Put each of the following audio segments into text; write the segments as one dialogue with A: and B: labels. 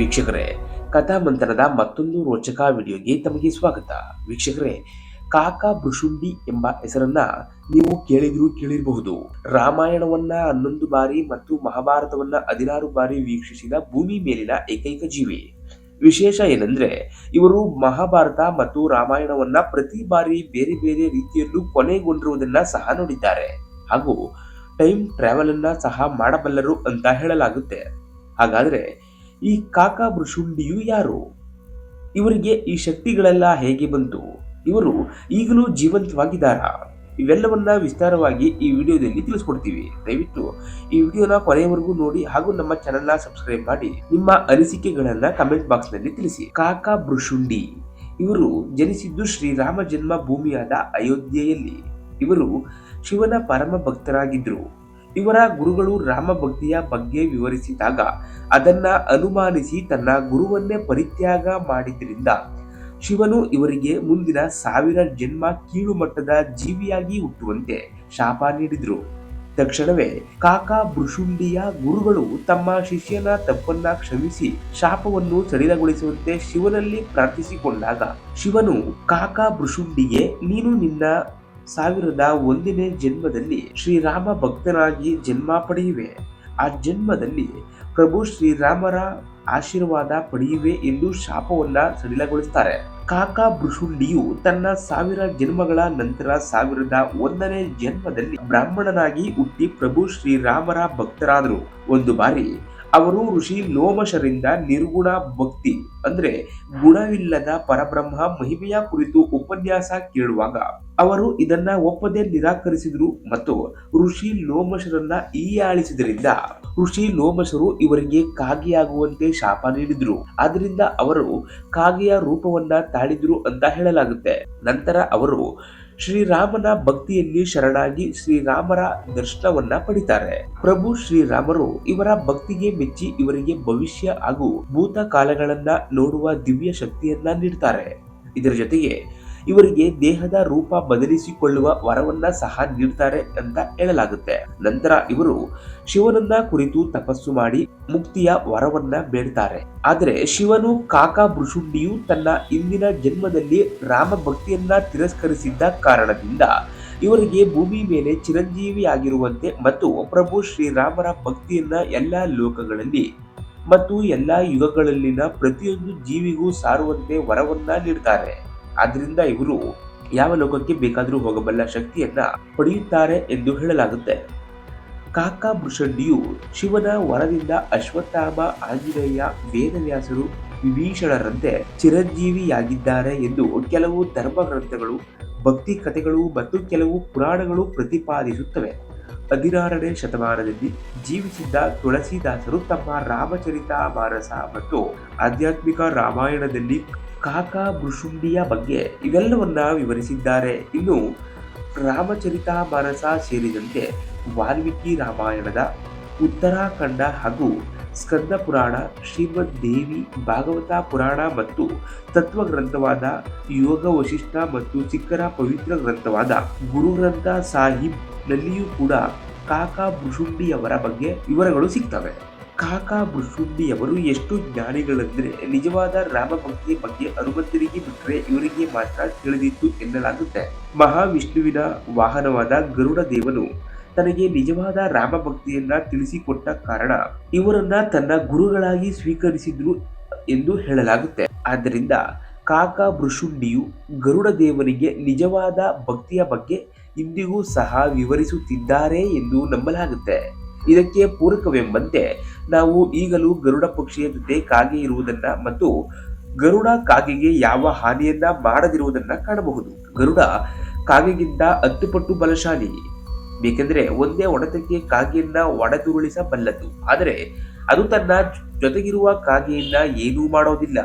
A: ವೀಕ್ಷಕರೇ ಕಥಾಮಂಥನದ ಮತ್ತೊಂದು ರೋಚಕ ವಿಡಿಯೋಗೆ ತಮಗೆ ಸ್ವಾಗತ. ವೀಕ್ಷಕರೇ, ಕಾಕಾ ಬೃಷುಂಡಿ ಎಂಬ ಹೆಸರನ್ನ ನೀವು ಕೇಳಿದ್ರು ಕೇಳಿರಬಹುದು. ರಾಮಾಯಣವನ್ನ ಹನ್ನೊಂದು ಬಾರಿ ಮತ್ತು ಮಹಾಭಾರತವನ್ನ ಹದಿನಾರು ಬಾರಿ ವೀಕ್ಷಿಸಿದ ಭೂಮಿ ಮೇಲಿನ ಏಕೈಕ ಜೀವಿ. ವಿಶೇಷ ಏನಂದ್ರೆ, ಇವರು ಮಹಾಭಾರತ ಮತ್ತು ರಾಮಾಯಣವನ್ನ ಪ್ರತಿ ಬಾರಿ ಬೇರೆ ಬೇರೆ ರೀತಿಯಲ್ಲೂ ಕೊನೆಗೊಂಡಿರುವುದನ್ನ ಸಹ ನೋಡಿದ್ದಾರೆ. ಹಾಗೂ ಟೈಮ್ ಟ್ರಾವೆಲ್ ಅನ್ನ ಸಹ ಮಾಡಬಲ್ಲರು ಅಂತ ಹೇಳಲಾಗುತ್ತೆ. ಹಾಗಾದ್ರೆ ಈ ಕಾಕಾ ಬೃಷುಂಡಿಯು ಯಾರು? ಇವರಿಗೆ ಈ ಶಕ್ತಿಗಳೆಲ್ಲ ಹೇಗೆ ಬಂತು? ಇವರು ಈಗಲೂ ಜೀವಂತವಾಗಿದ್ದಾರಾ? ಇವೆಲ್ಲವನ್ನ ವಿಸ್ತಾರವಾಗಿ ಈ ವಿಡಿಯೋದಲ್ಲಿ ತಿಳಿಸ್ಕೊಡ್ತೀವಿ. ದಯವಿಟ್ಟು ಈ ವಿಡಿಯೋನ ಕೊನೆಯವರೆಗೂ ನೋಡಿ ಹಾಗೂ ನಮ್ಮ ಚಾನೆಲ್ನ ಸಬ್ಸ್ಕ್ರೈಬ್ ಮಾಡಿ ನಿಮ್ಮ ಅನಿಸಿಕೆಗಳನ್ನ ಕಮೆಂಟ್ ಬಾಕ್ಸ್ನಲ್ಲಿ ತಿಳಿಸಿ. ಕಾಕಾ ಬೃಷುಂಡಿ ಇವರು ಜನಿಸಿದ್ದು ಶ್ರೀರಾಮ ಜನ್ಮ ಭೂಮಿಯಾದ ಅಯೋಧ್ಯೆಯಲ್ಲಿ. ಇವರು ಶಿವನ ಪರಮ ಭಕ್ತರಾಗಿದ್ರು. ಇವರ ಗುರುಗಳು ರಾಮ ಭಕ್ತಿಯ ಬಗ್ಗೆ ವಿವರಿಸಿದಾಗ ಅದನ್ನ ಅನುಮಾನಿಸಿ ತನ್ನ ಗುರುವನ್ನೇ ಪರಿತ್ಯಾಗ ಮಾಡಿದ್ರಿಂದ ಶಿವನು ಇವರಿಗೆ ಮುಂದಿನ ಸಾವಿರ ಜನ್ಮ ಕೀಳು ಮಟ್ಟದ ಜೀವಿಯಾಗಿ ಹುಟ್ಟುವಂತೆ ಶಾಪ ನೀಡಿದ್ರು. ತಕ್ಷಣವೇ ಕಾಕಾ ಬೃಷುಂಡಿಯ ಗುರುಗಳು ತಮ್ಮ ಶಿಷ್ಯನ ತಪ್ಪನ್ನ ಕ್ಷಮಿಸಿ ಶಾಪವನ್ನು ಸಡಿಲಗೊಳಿಸುವಂತೆ ಶಿವನಲ್ಲಿ ಪ್ರಾರ್ಥಿಸಿಕೊಂಡಾಗ ಶಿವನು, ಕಾಕಾ ಬೃಷುಂಡಿಗೆ ನೀನು ನಿನ್ನ ಸಾವಿರದ ಒಂದನೇ ಜನ್ಮದಲ್ಲಿ ಶ್ರೀರಾಮ ಭಕ್ತನಾಗಿ ಜನ್ಮ ಪಡೆಯುವೆ. ಆ ಜನ್ಮದಲ್ಲಿ ಪ್ರಭು ಶ್ರೀರಾಮರ ಆಶೀರ್ವಾದ ಪಡೆಯುವೆ ಎಂದು ಶಾಪವನ್ನ ಸಡಿಲಗೊಳಿಸ್ತಾರೆ ಕಾಕಾ ಬೃಷುಂಡಿಯು ತನ್ನ ಸಾವಿರ ಜನ್ಮಗಳ ನಂತರ ಸಾವಿರದ ಒಂದನೇ ಜನ್ಮದಲ್ಲಿ ಬ್ರಾಹ್ಮಣನಾಗಿ ಹುಟ್ಟಿ ಪ್ರಭು ಶ್ರೀರಾಮರ ಭಕ್ತರಾದರು. ಒಂದು ಬಾರಿ ಅವರು ಋಷಿ ಲೋಮಶರಿಂದ ನಿರ್ಗುಣ ಭಕ್ತಿ, ಅಂದ್ರೆ ಗುಣವಿಲ್ಲದ ಪರಬ್ರಹ್ಮ ಮಹಿಮೆಯ ಕುರಿತು ಉಪನ್ಯಾಸ ಕೇಳುವಾಗ ಅವರು ಇದನ್ನ ಒಪ್ಪದೆ ನಿರಾಕರಿಸಿದ್ರು ಮತ್ತು ಋಷಿ ಲೋಮಶರನ್ನ ಈಯಾಳಿಸಿದ್ರಿಂದ ಋಷಿ ಲೋಮಶರು ಇವರಿಗೆ ಕಾಗೆಯಾಗುವಂತೆ ಶಾಪ ನೀಡಿದ್ರು. ಆದ್ರಿಂದ ಅವರು ಕಾಗೆಯ ರೂಪವನ್ನ ತಾಳಿದ್ರು ಅಂತ ಹೇಳಲಾಗುತ್ತೆ. ನಂತರ ಅವರು ಶ್ರೀರಾಮನ ಭಕ್ತಿಯಲ್ಲಿ ಶರಣಾಗಿ ಶ್ರೀರಾಮರ ದರ್ಶನವನ್ನ ಪಡಿತಾರೆ. ಪ್ರಭು ಶ್ರೀರಾಮರು ಇವರ ಭಕ್ತಿಗೆ ಮೆಚ್ಚಿ ಇವರಿಗೆ ಭವಿಷ್ಯ ಹಾಗೂ ಭೂತ ಕಾಲಗಳನ್ನ ನೋಡುವ ದಿವ್ಯ ಶಕ್ತಿಯನ್ನ ನೀಡ್ತಾರೆ. ಇದರ ಜೊತೆಗೆ ಇವರಿಗೆ ದೇಹದ ರೂಪ ಬದಲಿಸಿಕೊಳ್ಳುವ ವರವನ್ನ ಸಹ ನೀಡ್ತಾರೆ ಅಂತ ಹೇಳಲಾಗುತ್ತೆ. ನಂತರ ಇವರು ಶಿವನನ್ನ ಕುರಿತು ತಪಸ್ಸು ಮಾಡಿ ಮುಕ್ತಿಯ ವರವನ್ನ ಬೇಡ್ತಾರೆ. ಆದರೆ ಶಿವನು ಕಾಕಾ ಬೃಷುಂಡಿಯು ತನ್ನ ಇಂದಿನ ಜನ್ಮದಲ್ಲಿ ರಾಮ ಭಕ್ತಿಯನ್ನ ತಿರಸ್ಕರಿಸಿದ್ದ ಕಾರಣದಿಂದ ಇವರಿಗೆ ಭೂಮಿ ಮೇಲೆ ಚಿರಂಜೀವಿಯಾಗಿರುವಂತೆ ಮತ್ತು ಪ್ರಭು ಶ್ರೀರಾಮರ ಭಕ್ತಿಯನ್ನ ಎಲ್ಲಾ ಲೋಕಗಳಲ್ಲಿ ಮತ್ತು ಎಲ್ಲಾ ಯುಗಗಳಲ್ಲಿನ ಪ್ರತಿಯೊಂದು ಜೀವಿಗೂ ಸಾರುವಂತೆ ವರವನ್ನ ನೀಡ್ತಾರೆ. ಆದ್ರಿಂದ ಇವರು ಯಾವ ಲೋಕಕ್ಕೆ ಬೇಕಾದರೂ ಹೋಗಬಲ್ಲ ಶಕ್ತಿಯನ್ನ ಪಡೆಯುತ್ತಾರೆ ಎಂದು ಹೇಳಲಾಗುತ್ತೆ. ಕಾಕಾ ಮೃಷಂಡಿಯು ಶಿವನ ವರದಿಂದ ಅಶ್ವತ್ಥಾಮ, ಆಂಜನೇಯ, ವೇದವ್ಯಾಸರು ವಿಭೀಷಣರಂತೆ ಚಿರಂಜೀವಿಯಾಗಿದ್ದಾರೆ ಎಂದು ಕೆಲವು ಧರ್ಮ ಗ್ರಂಥಗಳು ಭಕ್ತಿ ಕಥೆಗಳು ಮತ್ತು ಕೆಲವು ಪುರಾಣಗಳು ಪ್ರತಿಪಾದಿಸುತ್ತವೆ. ಹದಿನಾರನೇ ಶತಮಾನದಲ್ಲಿ ಜೀವಿಸಿದ್ದ ತುಳಸಿದಾಸರು ತಮ್ಮ ರಾಮಚರಿತ ಮಾನಸ ಮತ್ತು ಆಧ್ಯಾತ್ಮಿಕ ರಾಮಾಯಣದಲ್ಲಿ ಕಾಕ ಭೃಶುಂಡಿಯ ಬಗ್ಗೆ ಇವೆಲ್ಲವನ್ನ ವಿವರಿಸಿದ್ದಾರೆ. ಇನ್ನು ರಾಮಚರಿತ ಮಾನಸ ಸೇರಿದಂತೆ ವಾಲ್ಮೀಕಿ ರಾಮಾಯಣದ ಉತ್ತರಾಖಂಡ ಹಾಗೂ ಸ್ಕಂದ ಪುರಾಣ, ಶ್ರೀಮದ್ ದೇವಿ, ಭಾಗವತ ಪುರಾಣ ಮತ್ತು ತತ್ವ ಗ್ರಂಥವಾದ ಯೋಗ ವಶಿಷ್ಠ ಮತ್ತು ಸಿಖ್ಖರ ಪವಿತ್ರ ಗ್ರಂಥವಾದ ಗುರು ಗ್ರಂಥ ಸಾಹಿಬ್ ನಲ್ಲಿಯೂ ಕೂಡ ಕಾಕಾ ಭುಷುಂಡಿಯವರ ಬಗ್ಗೆ ವಿವರಗಳು ಸಿಗ್ತವೆ. ಕಾಕ ಅವರು ಎಷ್ಟು ಜ್ಞಾನಿಗಳೆಂದರೆ ನಿಜವಾದ ರಾಮಭಕ್ತಿಯ ಬಗ್ಗೆ ಹನುಮಂತರಿಗೆ ಬಿಟ್ಟರೆ ಇವರಿಗೆ ಮಾತ್ರ ತಿಳಿದಿತ್ತು ಎನ್ನಲಾಗುತ್ತೆ. ಮಹಾವಿಷ್ಣುವಿನ ವಾಹನವಾದ ಗರುಡ ದೇವನು ತನಗೆ ನಿಜವಾದ ರಾಮಭಕ್ತಿಯನ್ನ ತಿಳಿಸಿಕೊಟ್ಟ ಕಾರಣ ಇವರನ್ನ ತನ್ನ ಗುರುಗಳಾಗಿ ಸ್ವೀಕರಿಸಿದ್ರು ಎಂದು ಹೇಳಲಾಗುತ್ತೆ. ಆದ್ದರಿಂದ ಕಾಕಾ ಬೃಷುಂಡಿಯು ಗರುಡ ದೇವನಿಗೆ ನಿಜವಾದ ಭಕ್ತಿಯ ಬಗ್ಗೆ ಇಂದಿಗೂ ಸಹ ವಿವರಿಸುತ್ತಿದ್ದಾರೆ ಎಂದು ನಂಬಲಾಗುತ್ತೆ. ಇದಕ್ಕೆ ಪೂರಕವೆಂಬಂತೆ ನಾವು ಈಗಲೂ ಗರುಡ ಪಕ್ಷಿಯ ಜೊತೆ ಕಾಗೆ ಇರುವುದನ್ನ ಮತ್ತು ಗರುಡ ಕಾಗೆಗೆ ಯಾವ ಹಾನಿಯನ್ನ ಮಾಡದಿರುವುದನ್ನ ಕಾಣಬಹುದು. ಗರುಡ ಕಾಗೆಗಿಂತ ಹತ್ತು ಪಟ್ಟು ಬಲಶಾಲಿ, ಬೇಕೆಂದ್ರೆ ಒಂದೇ ಒಡೆತಕ್ಕೆ ಕಾಗೆಯನ್ನ ಒಡೆದುರುಳಿಸಬಲ್ಲದು. ಆದರೆ ಅದು ತನ್ನ ಜೊತೆಗಿರುವ ಕಾಗೆಯನ್ನ ಏನೂ ಮಾಡೋದಿಲ್ಲ.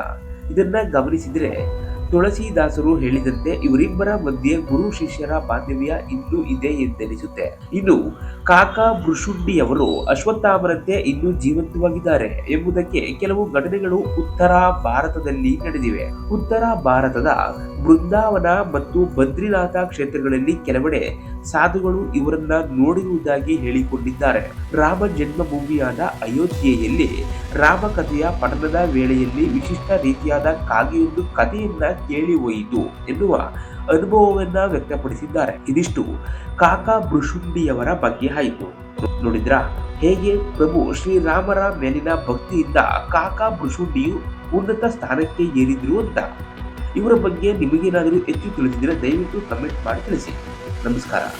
A: ಇದನ್ನ ಗಮನಿಸಿದ್ರೆ ತುಳಸಿದಾಸರು ಹೇಳಿದಂತೆ ಇವರಿಬ್ಬರ ಮಧ್ಯೆ ಗುರು ಶಿಷ್ಯರ ಬಾಂಧವ್ಯ ಇನ್ನೂ ಇದೆ ಎಂದೆನಿಸುತ್ತೆ. ಇನ್ನು ಕಾಕಾ ಬೃಷುಂಡಿಯವರು ಅಶ್ವತ್ಥಾಮರಂತೆ ಇನ್ನೂ ಜೀವಂತವಾಗಿದ್ದಾರೆ ಎಂಬುದಕ್ಕೆ ಕೆಲವು ಘಟನೆಗಳು ಉತ್ತರ ಭಾರತದಲ್ಲಿ ನಡೆದಿವೆ. ಉತ್ತರ ಭಾರತದ ಬೃಂದಾವನ ಮತ್ತು ಬದ್ರಿನಾಥ ಕ್ಷೇತ್ರಗಳಲ್ಲಿ ಕೆಲವೆಡೆ ಸಾಧುಗಳು ಇವರನ್ನ ನೋಡಿರುವುದಾಗಿ ಹೇಳಿಕೊಂಡಿದ್ದಾರೆ. ರಾಮ ಜನ್ಮಭೂಮಿಯಾದ ಅಯೋಧ್ಯೆಯಲ್ಲಿ ರಾಮಕಥೆಯ ಪಠನದ ವೇಳೆಯಲ್ಲಿ ವಿಶಿಷ್ಟ ರೀತಿಯಾದ ಕಾಗೆಯೊಂದು ಕಥೆಯನ್ನ ಕೇಳಿ ಹೋಯಿತು ಎನ್ನುವ ಅನುಭವವನ್ನ ವ್ಯಕ್ತಪಡಿಸಿದ್ದಾರೆ. ಇದಿಷ್ಟು ಕಾಕಾ ಬೃಷುಂಡಿಯವರ ಬಗ್ಗೆ ಆಯಿತು. ನೋಡಿದ್ರ? ಹೇಗೆ ಪ್ರಭು ಶ್ರೀರಾಮರ ಮೇಲಿನ ಭಕ್ತಿಯಿಂದ ಕಾಕಾ ಬೃಷುಂಡಿಯು ಉನ್ನತ ಸ್ಥಾನಕ್ಕೆ ಏರಿದ್ರು ಅಂತ? ಇವರ ಬಗ್ಗೆ ನಿಮಗೇನಾದರೂ ಹೆಚ್ಚು ತಿಳಿಸಿದರೆ ದಯವಿಟ್ಟು ಕಮೆಂಟ್ ಮಾಡಿ ತಿಳಿಸಿ. vamos parar